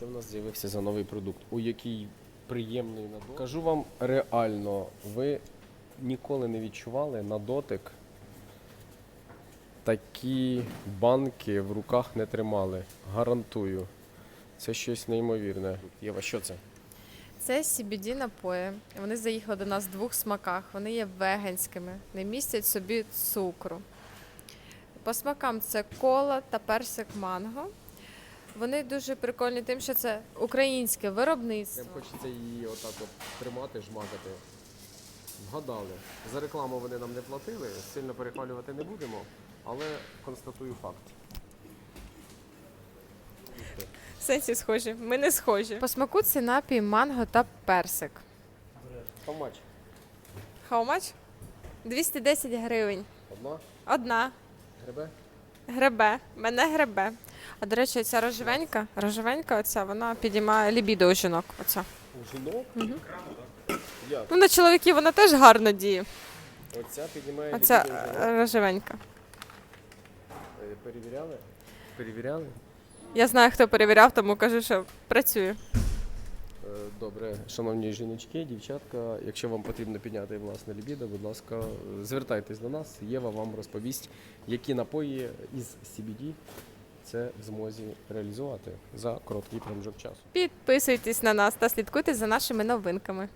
що в нас з'явився за новий продукт? У який приємний на дотик. Кажу вам реально, ви ніколи не відчували на дотик такі банки в руках не тримали. Гарантую. Це щось неймовірне. Єва, що це? Це CBD напої. Вони заїхали до нас в двох смаках. Вони є веганськими, не містять собі цукру. По смакам це кола та персик манго. Вони дуже прикольні тим, що це українське виробництво. Прям хочеться її отак от тримати, жмакати. Вгадали. За рекламу вони нам не платили, сильно перехвалювати не будемо, але констатую факт. В сенсі схожі. Ми не схожі. По смаку це напій манго та персик. How much? How much? 210 гривень. Одна? Одна. Гребе? Гребе. Мене гребе. А до речі, ця рожевенька, рожевенька, оця, вона підіймає лібідо у жінок. Оця. У жінок? Як? Ну, на чоловіків вона теж гарно діє. Оця піднімає Оця лібідо у жінок. е, рожевенька. Е, Перевіряли? Перевіряли? Я знаю, хто перевіряв, тому кажу, що працює. Е, Добре, шановні жіночки, дівчатка, якщо вам потрібно підняти власне лібідо, будь ласка, звертайтесь до нас. Єва вам розповість, які напої із CBD це в змозі реалізувати за короткий проміжок часу. Підписуйтесь на нас та слідкуйте за нашими новинками.